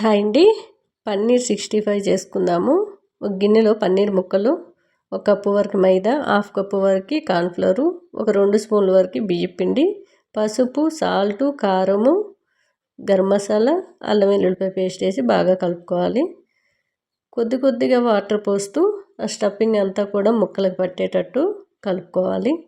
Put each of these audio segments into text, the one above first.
Hi అండి paneer sixty five చేసుకుందాము. ఒక గిన్నెలో పన్నీర్ ముక్కలు ఒక కప్పు వరకు మైదా హాఫ్ కప్పు వరకు కార్న్ఫ్లవరు ఒక రెండు స్పూన్ల వరకు బియ్యం పిండి పసుపు సాల్టు కారము గరం మసాలా అల్లం వెల్లుల్లిపాయ పేస్ట్ వేసి బాగా కలుపుకోవాలి. కొద్ది కొద్దిగా వాటర్ పోస్తూ ఆ స్టఫింగ్ అంతా కూడా ముక్కలకు పట్టేటట్టు కలుపుకోవాలి.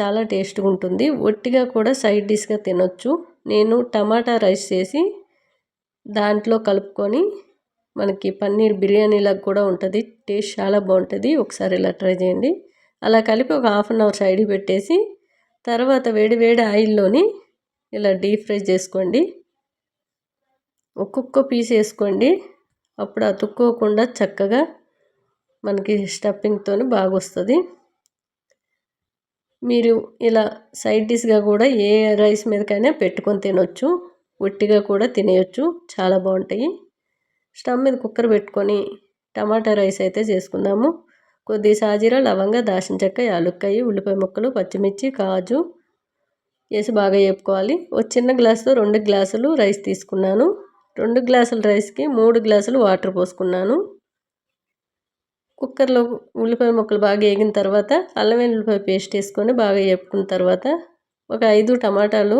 చాలా టేస్ట్గా ఉంటుంది. ఒట్టిగా కూడా సైడ్ డిష్గా తినొచ్చు. నేను టమాటా రైస్ చేసి దాంట్లో కలుపుకొని మనకి పన్నీర్ బిర్యానీలాగా కూడా ఉంటుంది. టేస్ట్ చాలా బాగుంటుంది. ఒకసారి ఇలా ట్రై చేయండి. అలా కలిపి ఒక హాఫ్ అన్ అవర్ సైడ్ పెట్టేసి తర్వాత వేడి వేడి ఆయిల్లోని ఇలా డీప్ ఫ్రై చేసుకోండి. ఒక్కొక్క పీస్ వేసుకోండి. అప్పుడు అతుక్కోకుండా చక్కగా మనకి స్టఫింగ్తో బాగా వస్తుంది. మీరు ఇలా సైడ్ డిష్గా కూడా ఏ రైస్ మీదకైనా పెట్టుకొని తినొచ్చు. ఒట్టిగా కూడా తినేయచ్చు. చాలా బాగుంటాయి. స్టవ్ మీద కుక్కర్ పెట్టుకొని టమాటా రైస్ అయితే చేసుకుందాము. కొద్ది సాజీర లవంగ దాచిన చెక్క యాలుక్కాయ ఉల్లిపాయ ముక్కలు పచ్చిమిర్చి కాజు వేసి బాగా వేపుకోవాలి. ఒక చిన్న గ్లాసుతో రెండు గ్లాసులు రైస్ తీసుకున్నాను. రెండు గ్లాసుల రైస్కి మూడు గ్లాసులు వాటర్ పోసుకున్నాను. కుక్కర్లో ఉల్లిపాయ ముక్కలు బాగా వేగిన తర్వాత అల్లం వెల్లుల్లిపాయ పేస్ట్ వేసుకొని బాగా వేపుకున్న తర్వాత ఒక ఐదు టమాటాలు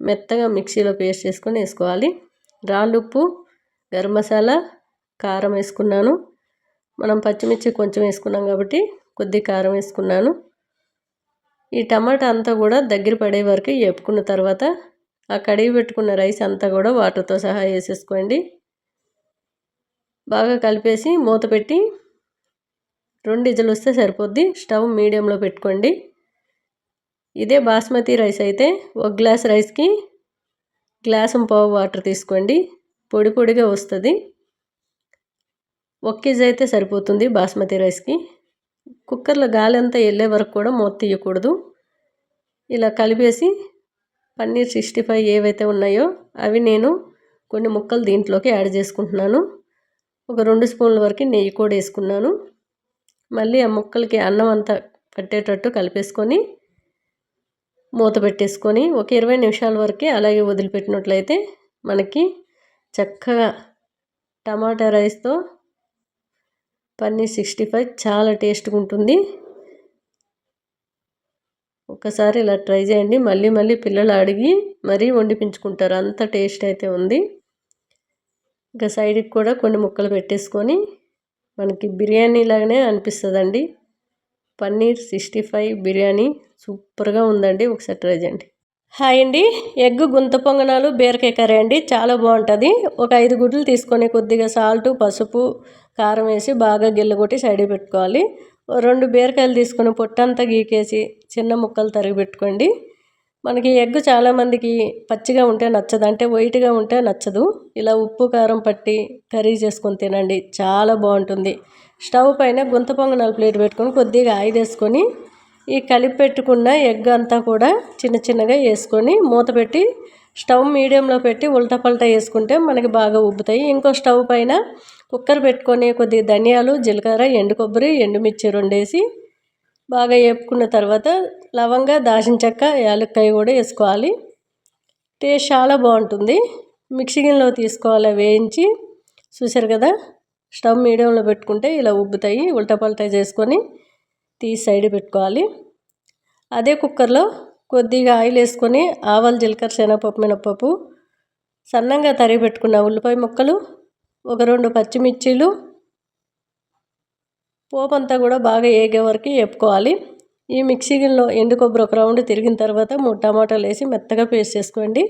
మెత్తగా మిక్సీలో పేస్ట్ చేసుకొని వేసుకోవాలి. రాళ్ళుప్పు గరం మసాలా కారం వేసుకున్నాను. మనం పచ్చిమిర్చి కొంచెం వేసుకున్నాం కాబట్టి కొద్ది కారం వేసుకున్నాను. ఈ టమాటా అంతా కూడా దగ్గర పడే వరకు వేపుకున్న తర్వాత ఆ కడిగి పెట్టుకున్న రైస్ అంతా కూడా వాటర్తో సహా వేసేసుకోండి. బాగా కలిపేసి మూత పెట్టి రెండు ఇజలు వస్తే సరిపోద్ది. స్టవ్ మీడియంలో పెట్టుకోండి. ఇదే బాస్మతి రైస్ అయితే ఒక గ్లాస్ రైస్కి గ్లాసం పావు వాటర్ తీసుకోండి. పొడి పొడిగా వస్తుంది. ఒక కేజీ అయితే సరిపోతుంది బాస్మతి రైస్కి. కుక్కర్లో గాలి అంతా వెళ్ళే వరకు కూడా మూత తీయకూడదు. ఇలా కలిపేసి పన్నీర్ సిక్స్టీ ఫైవ్ ఏవైతే ఉన్నాయో అవి నేను కొన్ని ముక్కలు దీంట్లోకి యాడ్ చేసుకుంటున్నాను. ఒక రెండు స్పూన్ల వరకు నెయ్యి కూడా వేసుకున్నాను. మళ్ళీ ఆ ముక్కలకి అన్నం అంతా పట్టేటట్టు కలిపేసుకొని మూత పెట్టేసుకొని ఒక ఇరవై నిమిషాల వరకే అలాగే వదిలిపెట్టినట్లయితే మనకి చక్కగా టమాటా రైస్తో పన్నీర్ సిక్స్టీ ఫైవ్ చాలా టేస్ట్గా ఉంటుంది. ఒకసారి ఇలా ట్రై చేయండి. మళ్ళీ మళ్ళీ పిల్లలు అడిగి మరీ వండిపించుకుంటారు. అంత టేస్ట్ అయితే ఉంది. ఇంకా సైడ్కి కూడా కొన్ని ముక్కలు పెట్టేసుకొని మనకి బిర్యానీ లాగానే అనిపిస్తుందండి. పన్నీర్ సిక్స్టీ ఫైవ్ బిర్యానీ సూపర్గా ఉందండి ఒకసారి ట్రై చేయండి. హాయ్ అండి ఎగ్ గుంత పొంగనాలు బీరకాయ కర్రీ అండి చాలా బాగుంటుంది. ఒక ఐదు గుడ్లు తీసుకొని కొద్దిగా సాల్ట్ పసుపు కారం వేసి బాగా గిల్లగొట్టి సైడ్ పెట్టుకోవాలి. రెండు బీరకాయలు తీసుకొని పొట్టంతా గీకేసి చిన్న ముక్కలు తరిగి పెట్టుకోండి. మనకి ఎగ్ చాలామందికి పచ్చిగా ఉంటే నచ్చదు అంటే వైట్గా ఉంటే నచ్చదు. ఇలా ఉప్పు కారం పట్టి కర్రీ చేసుకొని తినండి. చాలా బాగుంటుంది. స్టవ్ పైన గుంత పొంగనాలు ప్లేట్ పెట్టుకొని కొద్దిగా ఆయిల్ వేసుకొని ఈ కలిపి పెట్టుకున్న ఎగ్ అంతా కూడా చిన్న చిన్నగా వేసుకొని మూత పెట్టి స్టవ్ మీడియంలో పెట్టి ఉల్టా పల్టా వేసుకుంటే మనకి బాగా ఉబ్బుతాయి. ఇంకో స్టవ్ పైన కుక్కర్ పెట్టుకొని కొద్దిగా ధనియాలు జీలకర్ర ఎండు కొబ్బరి ఎండుమిర్చి రెండేసి బాగా వేపుకున్న తర్వాత లవంగా దాచిన చెక్క యాలక్కాయ కూడా వేసుకోవాలి. టేస్ట్ చాలా బాగుంటుంది. మిక్సీ గిన్నెలో తీసుకోవాలి వేయించి. చూసారు కదా స్టవ్ మీడియంలో పెట్టుకుంటే ఇలా ఉబ్బుతాయి. ఉల్టపల్టా చేసుకొని తీసి సైడ్ పెట్టుకోవాలి. అదే కుక్కర్లో కొద్దిగా ఆయిల్ వేసుకొని ఆవాలు జీలకర్ర శనగపప్పు మినపప్పు సన్నంగా తరిగి పెట్టుకున్న ఉల్లిపాయ ముక్కలు ఒక రెండు పచ్చిమిర్చీలు పోపు అంతా కూడా బాగా ఏగే వరకు వేపుకోవాలి. ఈ మిక్సీ గిన్నెలో ఎండు కొబ్బరి ఒక రౌండ్ తిరిగిన తర్వాత మూడు టమాటాలు వేసి మెత్తగా పేస్ట్ చేసుకోండి.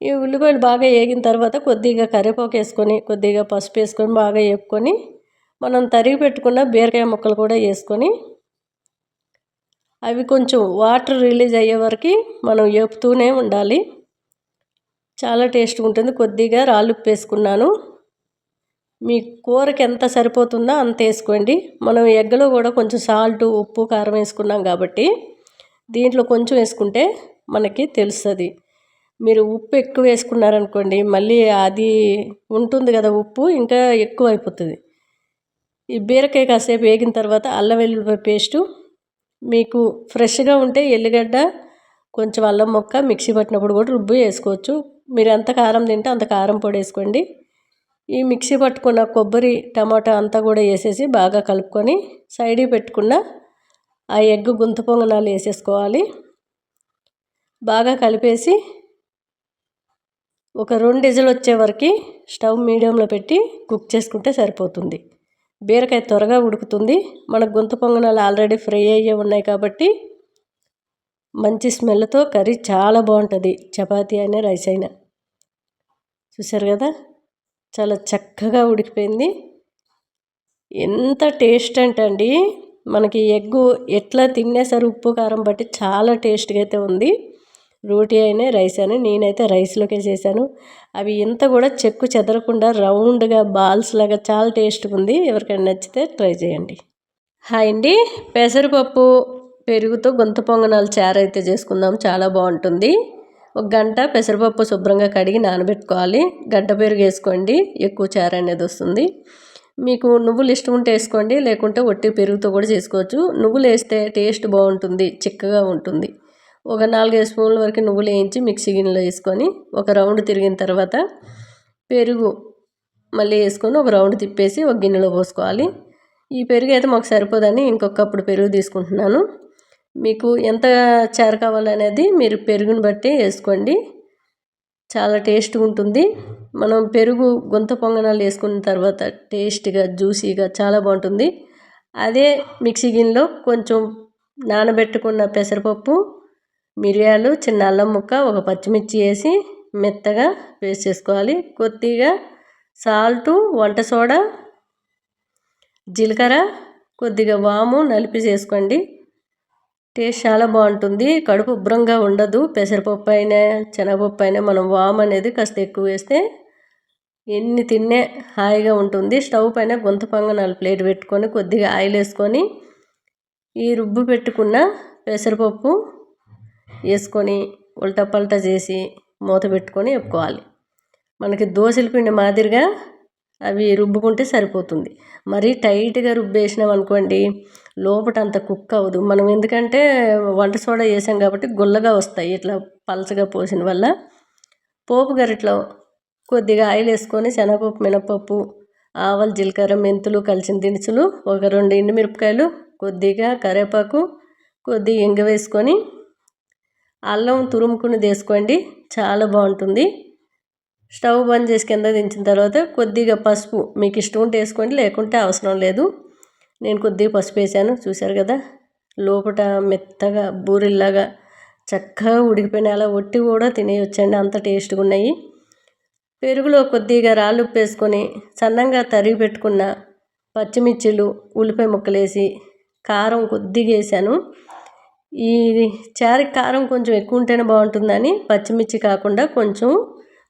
ఈ ఉల్లిపాయలు బాగా వేగిన తర్వాత కొద్దిగా కరివేపాకు వేసుకొని కొద్దిగా పసుపు వేసుకొని బాగా వేపుకొని మనం తరిగి పెట్టుకున్న బీరకాయ ముక్కలు కూడా వేసుకొని అవి కొంచెం వాటర్ రిలీజ్ అయ్యే వరకు మనం వేపుతూనే ఉండాలి. చాలా టేస్ట్గా ఉంటుంది. కొద్దిగా రాళ్ళు వేసుకున్నాను. మీ కూరకి ఎంత సరిపోతుందో అంత వేసుకోండి. మనం ఎగ్గలో కూడా కొంచెం సాల్ట్ ఉప్పు కారం వేసుకున్నాం కాబట్టి దీంట్లో కొంచెం వేసుకుంటే మనకి తెలుస్తుంది. మీరు ఉప్పు ఎక్కువ వేసుకున్నారనుకోండి మళ్ళీ అది ఉంటుంది కదా ఉప్పు ఇంకా ఎక్కువ అయిపోతుంది. ఈ బీరకాయ కాసేపు వేగిన తర్వాత అల్లం వెల్లుల్లిపాయ పేస్టు మీకు ఫ్రెష్గా ఉంటే ఎల్లిగడ్డ కొంచెం అల్లం మొక్క మిక్సీ పట్టినప్పుడు కూడా రుబ్బు వేసుకోవచ్చు. మీరు ఎంత కారం తింటే అంత కారం పొడి వేసుకోండి. ఈ మిక్సీ పట్టుకున్న కొబ్బరి టమాటా అంతా కూడా వేసేసి బాగా కలుపుకొని సైడ్ పెట్టుకున్న ఆ ఎగ్ గుంత పొంగనాలు వేసేసుకోవాలి. బాగా కలిపేసి ఒక రెండు ఇజలు వచ్చే వరకు స్టవ్ మీడియంలో పెట్టి కుక్ చేసుకుంటే సరిపోతుంది. బీరకాయ త్వరగా ఉడుకుతుంది. మన గుంత పొంగనాలు ఆల్రెడీ ఫ్రై అయ్యే ఉన్నాయి కాబట్టి మంచి స్మెల్తో కర్రీ చాలా బాగుంటుంది. చపాతీ అయినా రైస్ అయినా. చూసారు కదా? చాలా చక్కగా ఉడికిపోయింది. ఎంత టేస్ట్ అంటే అండి మనకి ఎగ్గు ఎట్లా తినేసరి ఉప్పు కారం బట్టి చాలా టేస్ట్గా అయితే ఉంది. రోటీ అయినా రైస్ అయినా నేనైతే రైస్లోకే చేశాను. అవి ఇంత కూడా చెక్కు చెదరకుండా రౌండ్గా బాల్స్ లాగా చాలా టేస్ట్గా ఉంది. ఎవరికైనా నచ్చితే ట్రై చేయండి. హాయ్ అండి. పెసరపప్పు పెరుగుతో గొంత పొంగనాలు చారు అయితే చేసుకుందాం. చాలా బాగుంటుంది. ఒక గంట పెసరపప్పు శుభ్రంగా కడిగి నానబెట్టుకోవాలి. గడ్డ పెరుగు వేసుకోండి. ఎక్కువ చారు అనేది వస్తుంది. మీకు నువ్వులు ఇష్టం ఉంటే వేసుకోండి. లేకుంటే ఒట్టి పెరుగుతో కూడా చేసుకోవచ్చు. నువ్వులు వేస్తే టేస్ట్ బాగుంటుంది. చిక్కగా ఉంటుంది. ఒక నాలుగైదు స్పూన్ల వరకు నువ్వులు వేయించి మిక్సీ గిన్నెలో వేసుకొని ఒక రౌండ్ తిరిగిన తర్వాత పెరుగు మళ్ళీ వేసుకొని ఒక రౌండ్ తిప్పేసి ఒక గిన్నెలో పోసుకోవాలి. ఈ పెరుగు అయితే మాకు సరిపోదని ఇంకొకప్పుడు పెరుగు తీసుకుంటున్నాను. మీకు ఎంత చారు కావాలనేది మీరు పెరుగుని బట్టి వేసుకోండి. చాలా టేస్ట్గా ఉంటుంది. మనం పెరుగు గొంత పొంగనాలు వేసుకున్న తర్వాత టేస్ట్గా జ్యూసీగా చాలా బాగుంటుంది. అదే మిక్సీ గిన్నెలో కొంచెం నానబెట్టుకున్న పెసరపప్పు మిరియాలు చిన్న అల్లం ముక్క ఒక పచ్చిమిర్చి వేసి మెత్తగా పేస్ట్ చేసుకోవాలి. కొద్దిగా సాల్టు వంట సోడా జీలకర్ర కొద్దిగా వాము నలిపి చేసుకోండి. టేస్ట్ చాలా బాగుంటుంది. కడుపు ఉబ్బరంగా ఉండదు. పెసరపప్పు అయినా శనగపప్పు అయినా మనం వామ్ అనేది కాస్త ఎక్కువ వేస్తే ఎన్ని తిన్నే హాయిగా ఉంటుంది. స్టవ్ పైన గొంత పొంగనాలు ప్లేట్ పెట్టుకొని కొద్దిగా ఆయిల్ వేసుకొని ఈ రుబ్బు పెట్టుకున్న పెసరపప్పు వేసుకొని ఉల్టా పల్టా చేసి మూత పెట్టుకొని వేపుకోవాలి. మనకి దోశల పిండి మాదిరిగా అవి రుబ్బుకుంటే సరిపోతుంది. మరీ టైట్గా రుబ్బేసినాం అనుకోండి లోపట అంత కుక్ అవ్వదు. మనం ఎందుకంటే వంట సోడా వేసాం కాబట్టి గుల్లగా వస్తాయి. ఇట్లా పలచగా పోసిన వల్ల పోపు గరిట్లో కొద్దిగా ఆయిల్ వేసుకొని శనగపప్పు మినపప్పు ఆవాలు జీలకర్ర మెంతులు కలిసిన దినుసులు ఒక రెండు ఎండుమిరపకాయలు కొద్దిగా కరివేపాకు కొద్దిగా ఇంగ వేసుకొని అల్లం తురుముకుని వేసుకోండి. చాలా బాగుంటుంది. స్టవ్ బంద్ చేసి కింద దించిన తర్వాత కొద్దిగా పసుపు మీకు ఇష్టం ఉంటే వేసుకోండి లేకుంటే అవసరం లేదు. నేను కొద్దిగా పసుపు వేసాను చూశారు కదా? లోపల మెత్తగా బూరిల్లాగా చక్కగా ఉడికిపోయిన అలా ఒట్టి కూడా తినేయొచ్చండి అంత టేస్ట్గా ఉన్నాయి. పెరుగులో కొద్దిగా రాళ్ళు ఉప్పు వేసుకొని సన్నంగా తరిగి పెట్టుకున్న పచ్చిమిర్చిలు ఉల్లిపాయ ముక్కలు వేసి కారం కొద్దిగా వేసాను. ఈ చారి కారం కొంచెం ఎక్కువ ఉంటేనే బాగుంటుందని పచ్చిమిర్చి కాకుండా కొంచెం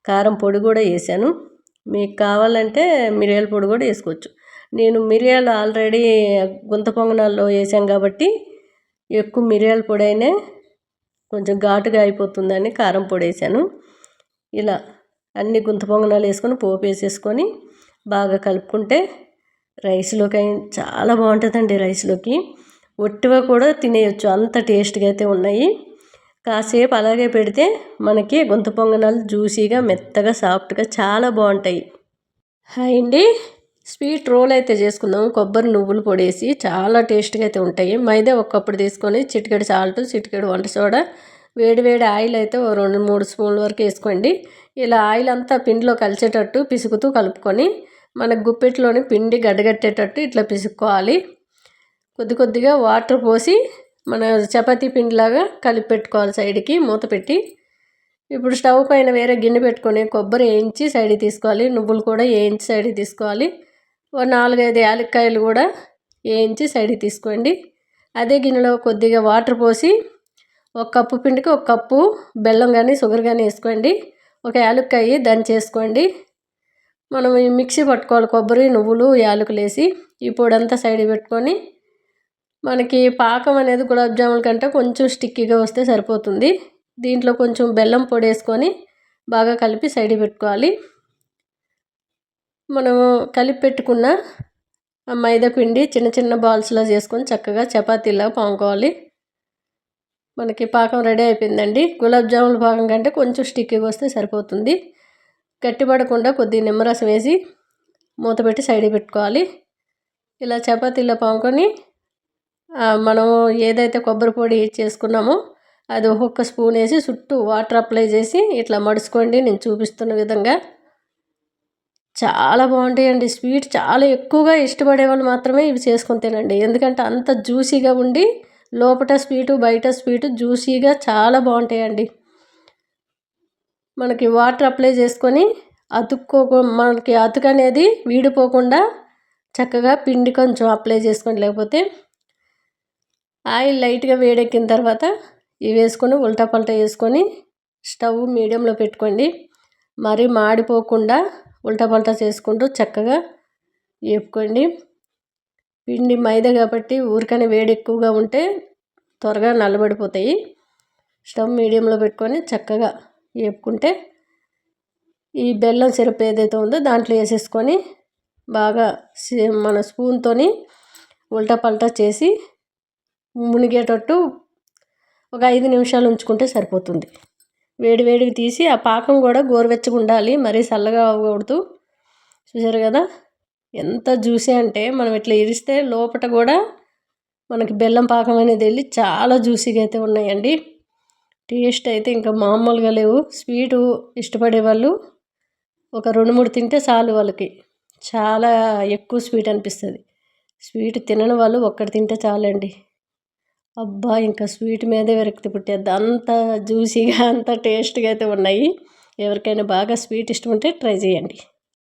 కారం పొడి కూడా వేసాను. మీకు కావాలంటే మిరియాల పొడి కూడా వేసుకోవచ్చు. నేను మిరియాలు ఆల్రెడీ గుంత పొంగనాల్లో వేసాం కాబట్టి ఎక్కువ మిరియాల పొడి అయినా కొంచెం ఘాటుగా అయిపోతుందని కారం పొడి వేసాను. ఇలా అన్ని గుంత పొంగనాలు వేసుకొని పోపు వేసేసుకొని బాగా కలుపుకుంటే రైస్లోకి చాలా బాగుంటుందండి రైస్లోకి. ఒట్టిగా కూడా తినేయచ్చు. అంత టేస్ట్గా అయితే ఉన్నాయి. కాసేపు అలాగే పెడితే మనకి గుంత పొంగనాలు జ్యూసీగా మెత్తగా సాఫ్ట్గా చాలా బాగుంటాయి. హాయ్ అండి. స్వీట్ రోల్ అయితే చేసుకుందాం. కొబ్బరి నువ్వులు పొడేసి చాలా టేస్ట్గా అయితే ఉంటాయి. మైదా ఒక్కప్పుడు తీసుకొని చిటికెడు సాల్ట్ చిటికెడు వంట సోడా వేడి వేడి ఆయిల్ అయితే ఓ రెండు మూడు స్పూన్ల వరకు వేసుకోండి. ఇలా ఆయిల్ అంతా పిండిలో కలిసేటట్టు పిసుకుతూ కలుపుకొని మన గుప్పెట్లోని పిండి గడ్డగట్టేటట్టు ఇట్లా పిసుక్కోవాలి. కొద్ది కొద్దిగా వాటర్ పోసి మన చపాతీ పిండిలాగా కలిపి పెట్టుకోవాలి సైడ్కి మూత పెట్టి. ఇప్పుడు స్టవ్ పైన వేరే గిన్నె పెట్టుకొని కొబ్బరి వేయించి సైడ్ తీసుకోవాలి. నువ్వులు కూడా వేయించి సైడ్ తీసుకోవాలి. ఓ నాలుగైదు యాలక్కాయలు కూడా వేయించి సైడ్ తీసుకోండి. అదే గిన్నెలో కొద్దిగా వాటర్ పోసి ఒక కప్పు పిండికి ఒక కప్పు బెల్లం కానీ షుగర్ కానీ వేసుకోండి. ఒక యాలక్కాయ దంచేసుకోండి మనం మిక్సీ పట్టుకోవాలి. కొబ్బరి నువ్వులు యాలకులు వేసి ఈ పొడంతా సైడ్ పెట్టుకొని మనకి పాకం అనేది గులాబ్ జాముల కంటే కొంచెం స్టిక్కీగా వస్తే సరిపోతుంది. దీంట్లో కొంచెం బెల్లం పొడి వేసుకొని బాగా కలిపి సైడ్ పెట్టుకోవాలి. మనము కలిపి పెట్టుకున్న మైదా పిండి చిన్న చిన్న బాల్స్లో చేసుకొని చక్కగా చపాతీలా పాముకోవాలి. మనకి పాకం రెడీ అయిపోయిందండి. గులాబ్ జాముల పాకం కంటే కొంచెం స్టిక్కీగా వస్తే సరిపోతుంది. గట్టిపడకుండా కొద్దిగా నిమ్మరసం వేసి మూత పెట్టి సైడ్ పెట్టుకోవాలి. ఇలా చపాతీలో పాముకొని మనం ఏదైతే కొబ్బరి పొడి చేసుకున్నామో అది ఒక్కొక్క స్పూన్ వేసి చుట్టూ వాటర్ అప్లై చేసి ఇట్లా మడుచుకోండి. నేను చూపిస్తున్న విధంగా చాలా బాగుంటాయండి. స్వీట్ చాలా ఎక్కువగా ఇష్టపడే వాళ్ళు మాత్రమే ఇవి చేసుకొని తినండి. ఎందుకంటే అంత జ్యూసీగా ఉండి లోపల స్వీటు బయట స్వీటు జ్యూసీగా చాలా బాగుంటాయండి. మనకి వాటర్ అప్లై చేసుకొని అతుక్కో మనకి అతుకు అనేది వీడిపోకుండా చక్కగా పిండి కొంచెం అప్లై చేసుకోండి. లేకపోతే ఆయిల్ లైట్గా వేడెక్కిన తర్వాత ఇవి వేసుకొని ఉల్టా పల్టా వేసుకొని స్టవ్ మీడియంలో పెట్టుకోండి. మరీ మాడిపోకుండా ఉల్టా పల్టా చేసుకుంటూ చక్కగా వేపుకోండి. పిండి మైదా కాబట్టి ఊరికనే వేడి ఎక్కువగా ఉంటే త్వరగా నల్లబడిపోతాయి. స్టవ్ మీడియంలో పెట్టుకొని చక్కగా వేపుకుంటే ఈ బెల్లం సిరప్ ఏదైతే ఉందో దాంట్లో వేసేసుకొని బాగా మన స్పూన్తో ఉల్టా పల్టా చేసి మునిగేటట్టు ఒక ఐదు నిమిషాలు ఉంచుకుంటే సరిపోతుంది. వేడి వేడికి తీసి ఆ పాకం కూడా గోరువెచ్చగా ఉండాలి. మరీ చల్లగా అవ్వకూడదు. చూసారు కదా? ఎంత జ్యూసీ అంటే మనం ఇట్లా ఇరిస్తే లోపల కూడా మనకి బెల్లం పాకం అనేది వెళ్ళి చాలా జ్యూసీగా అయితే ఉన్నాయండి. టేస్ట్ అయితే ఇంకా మామూలుగా లేవు. స్వీటు ఇష్టపడే వాళ్ళు ఒక రెండు మూడు తింటే చాలు వాళ్ళకి. చాలా ఎక్కువ స్వీట్ అనిపిస్తుంది. స్వీట్ తినని వాళ్ళు ఒక్కటి తింటే చాలండి. అబ్బా ఇంకా స్వీట్ మీదే విరక్తి పుట్టేది అంత జ్యూసీగా అంత టేస్ట్గా అయితే ఉన్నాయి. ఎవరికైనా బాగా స్వీట్ ఇష్టం ఉంటే ట్రై చేయండి.